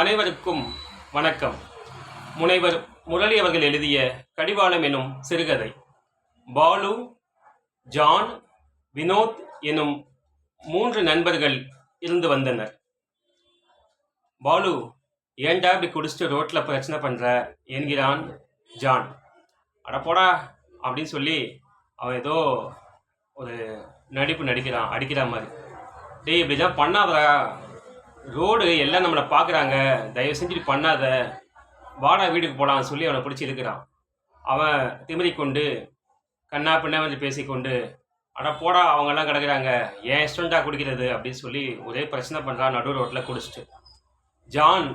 அனைவருக்கும் வணக்கம். முனைவர் முரளி அவர்கள் எழுதிய கடிவாளம் எனும் சிறுகதை. பாலு ஜான் வினோத் எனும் மூன்று நண்பர்கள் இருந்து வந்தனர். பாலு ஏன்டா இப்படி குடிச்சிட்டு ரோட்டில் பிரச்சனை பண்ணுற என்கிறான் ஜான். அடப்போடா அப்படின்னு சொல்லி அவன் ஏதோ ஒரு நடிப்பு நடிக்கிறான் அடிக்கிற மாதிரி. டேய் இப்படி தான் பண்ணாதடா. ரோடு எல்லாம் நம்மளை பார்க்குறாங்க. தயவு செஞ்சுட்டு பண்ணாத. வாடா வீட்டுக்கு போகலான்னு சொல்லி அவனை பிடிச்சி இருக்கிறான் அவன் திமிரிக்கொண்டு கண்ணா பின்னா வந்து பேசிக்கொண்டு அட போடா அவங்கெல்லாம் கிடக்குறாங்க. ஏன் இஷ்டண்டா குடிக்கிறது? அப்படின்னு சொல்லி ஒரே பிரச்சனை பண்ணுறான் நடு ரோட்டில் குடிச்சிட்டு. ஜான்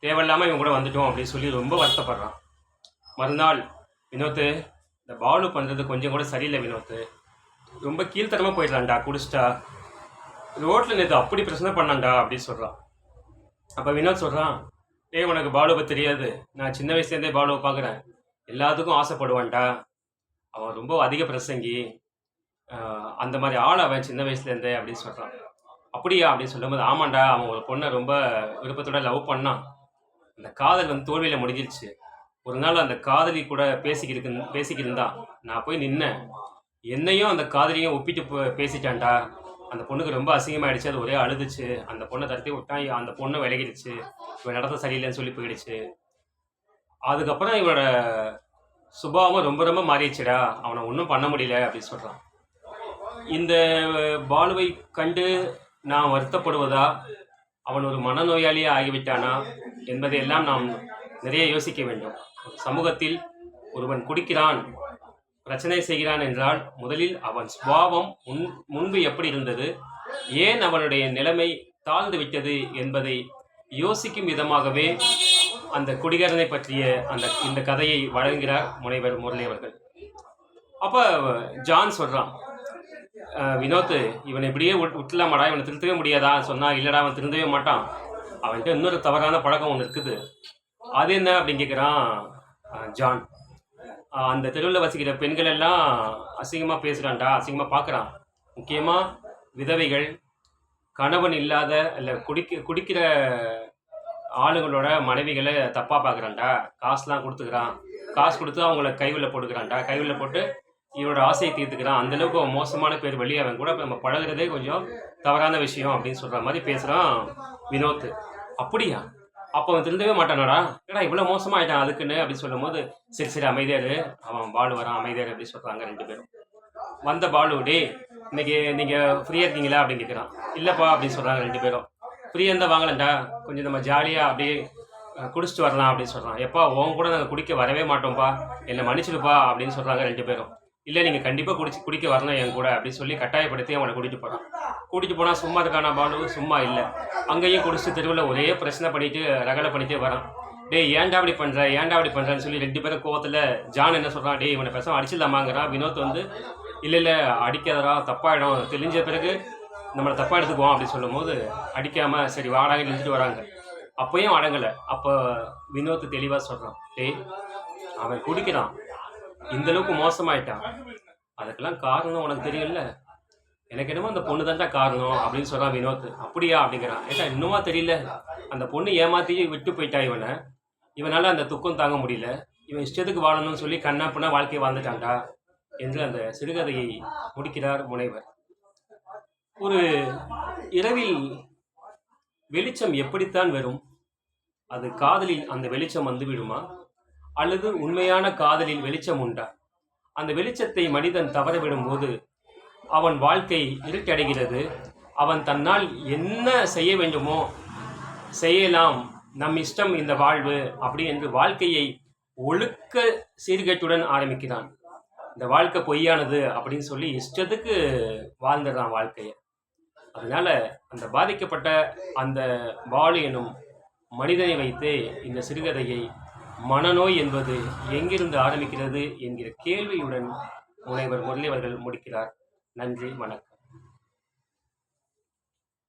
தேவையில்லாமல் இவன் கூட வந்துட்டோம் அப்படின்னு சொல்லி ரொம்ப வருத்தப்படுறான். மறுநாள் வினோத்து இந்த பாலு பண்ணுறது கொஞ்சம் கூட சரியில்லை வினோத்து. ரொம்ப கீழ்த்தரமாக போயிடலான்டா குடிச்சிட்டா. ரோட்டில் நேற்று அப்படி பிரச்சனை பண்ணான்டா அப்படின்னு சொல்கிறான் அப்போ வினோத் சொல்கிறான் டேய் உனக்கு பாலுவை தெரியாது. நான் சின்ன வயசுலேருந்தே பாலுவை பார்க்குறேன் எல்லாத்துக்கும் ஆசைப்படுவான்டா. அவன் ரொம்ப அதிக பிரசங்கி. அந்த மாதிரி ஆள் அவன் சின்ன வயசுலேருந்தே அப்படின்னு சொல்கிறான் அப்படியா? அப்படின்னு சொல்லும்போது ஆமாண்டா அவன் ஒரு பொண்ணை ரொம்ப விருப்பத்தோட லவ் பண்ணான். அந்த காதல் வந்து தோல்வியில் முடிஞ்சிருச்சு. ஒரு நாள் அந்த காதலி கூட பேசிக்கிட்டு பேசிக்கிட்டு இருந்தான். நான் போய் நின்னேன். என்னையும் அந்த காதலியும் ஒப்பிட்டு போ- பேசிட்டான்டா. அந்த பொண்ணுக்கு ரொம்ப அசிங்கமாயிடுச்சு அது ஒரே அழுதுச்சு. அந்த பொண்ணை தடுத்தி விட்டான் அந்த பொண்ணு விலகிடுச்சு. இவன் நடத்த சரியில்லைன்னு சொல்லி போயிடுச்சு. அதுக்கப்புறம் இவனோட சுபாவம் ரொம்ப ரொம்ப மாறிடுச்சுடா. அவனை ஒன்றும் பண்ண முடியல அப்படின்னு சொல்கிறான் இந்த பாலுவை கண்டு நான் வருத்தப்படுவதா? அவன் ஒரு மனநோயாளியே ஆகிவிட்டானா என்பதையெல்லாம் நாம் நிறைய யோசிக்க வேண்டும். சமூகத்தில் ஒருவன் குடிக்கிறான் பிரச்சனை செய்கிறான் என்றால் முதலில் அவன் சுபாவம் முன் முன்பு எப்படி இருந்தது? ஏன் அவனுடைய நிலைமை தாழ்ந்து விட்டது என்பதை யோசிக்கும் விதமாகவே அந்த குடிகாரனை பற்றிய அந்த இந்த கதையை வழங்குகிறார் முனைவர் முரளி அவர்கள். அப்போ ஜான் சொல்கிறான் வினோத்து வினோத் இவனை இப்படியே உட் விட்டுலாமாடா இவனை திருத்தவே முடியாதா? சொன்னா இல்லடா அவன் திருந்தவே மாட்டான். அவன்கிட்ட இன்னொரு தவறான பழக்கம் ஒன்று இருக்குது. அது என்ன? அப்படின்னு கேட்குறான் ஜான். அந்த தெருவில் வசிக்கிற பெண்கள் எல்லாம் அசிங்கமாக பேசுகிறான்டா அசிங்கமாக பார்க்குறான் முக்கியமாக விதவைகள் கணவன் இல்லாத இல்லை குடிக்க குடிக்கிற ஆளுங்களோட மனைவிகளை தப்பாக பார்க்குறான்டா காசுலாம் கொடுத்துக்கிறான். காசு கொடுத்து அவங்கள கைவில் போட்டுக்கிறான்டா. கைவில் போட்டு இவரோட ஆசையை தீர்த்துக்கிறான். அந்தளவுக்கு மோசமான பேர் வெளியே அவன் கூட இப்போ நம்ம பழகுறதே கொஞ்சம் தவறான விஷயம் அப்படின்னு சொல்கிற மாதிரி பேசுகிறான் வினோத். அப்படியா? அப்போ அவன் திருந்தவே மாட்டானாடா. ஏடா இவ்வளோ மோசமாயிட்டான் அதுக்குன்னு அப்படின்னு சொல்லும் போது சரி சரி அமைதியாரு அவன் பாலு வரான் அமைதியாரு அப்படின்னு சொல்கிறாங்க ரெண்டு பேரும். வந்த பாலு டே இன்னைக்கு நீங்கள் ஃப்ரீயாக இருக்கீங்களா? அப்படின்னு கேட்குறான் இல்லைப்பா அப்படின்னு சொல்கிறாங்க ரெண்டு பேரும். ஃப்ரீயாக இருந்தால் வாங்கலண்டா. கொஞ்சம் நம்ம ஜாலியாக அப்படியே குடிச்சிட்டு வரலாம் அப்படின்னு சொல்கிறான் எப்பா உன் கூட நாங்கள் குடிக்க வரவே மாட்டோம்ப்பா. என்னை மன்னிச்சிடுப்பா அப்படின்னு சொல்கிறாங்க ரெண்டு பேரும். இல்லை நீங்கள் கண்டிப்பாக குடிச்சு குடிக்க வரணும் என் கூட அப்படின்னு சொல்லி கட்டாயப்படுத்தி அவனை கூட்டிகிட்டு போகிறான் கூட்டிகிட்டு போனால் சும்மா இருக்கானா பானு சும்மா இல்லை. அங்கேயும் குடிச்சு தெருவில் ஒரே பிரச்சனை பண்ணிட்டு ரகலை பண்ணிட்டே வரான். டேய் ஏன்டா அப்படி பண்ணுற ஏன்டா அப்படி பண்ணுறேன்னு சொல்லி ரெண்டு பேரும் கோவத்தில் ஜான் என்ன சொல்கிறான் டேய் இவனை பேச அடிச்சிடலாமாங்கிறான். வினோத் வந்து இல்லை இல்லை அடிக்காதரா தப்பாயிடும். தெளிஞ்ச பிறகு நம்மளை தப்பாக எடுத்துக்குவோம். அப்படின்னு சொல்லும்போது அடிக்காமல் சரி வாடாங்க நிறுத்திட்டு வராங்க. அப்பயும் அடங்கலை. அப்போ வினோத் தெளிவாக சொல்கிறான் டேய் அவன் குடிக்கிறான். இந்த அளவுக்கு மோசமாயிட்டான் அதுக்கெல்லாம் காரணம் உனக்கு தெரியல எனக்கு என்னமோ அந்த பொண்ணு தான் காரணம் அப்படின்னு சொல்கிறான் வினோத். அப்படியா? அப்படிங்கிறான் ஏட்டா இன்னுமா தெரியல? அந்த பொண்ணு ஏமாத்தி விட்டு போயிட்டா இவனை. இவனால் அந்த துக்கம் தாங்க முடியல. இவன் இஷ்டத்துக்கு வாழணும்னு சொல்லி கண்ணா பின்னா வாழ்க்கையை வாழ்ந்துட்டான்டா என்று அந்த சிறுகதையை முடிக்கிறார் முனைவர். ஒரு இரவில் வெளிச்சம் எப்படித்தான் வரும்? அது காதலில் அந்த வெளிச்சம் வந்து விடுமா அல்லது உண்மையான காதலில் வெளிச்சம் உண்டா? அந்த வெளிச்சத்தை மனிதன் தவறவிடும் போது அவன் வாழ்க்கை இருட்டடைகிறது. அவன் தன்னால் என்ன செய்ய வேண்டுமோ செய்யலாம். நம் இஷ்டம் இந்த வாழ்வு அப்படி என்று வாழ்க்கையை ஒழுக்க சீர்கேட்டுடன் ஆரம்பிக்கிறான். இந்த வாழ்க்கை பொய்யானது அப்படின்னு சொல்லி இஷ்டத்துக்கு வாழ்ந்துடுறான் வாழ்க்கையை. அதனால அந்த பாதிக்கப்பட்ட அந்த பாலு எனும் மனிதனை வைத்து இந்த சிறுகதையை மனநோய் என்பது எங்கிருந்து ஆரம்பிக்கிறது என்கிற கேள்வியுடன் முனைவர் முரளி அவர்கள் முடிக்கிறார். நன்றி வணக்கம்.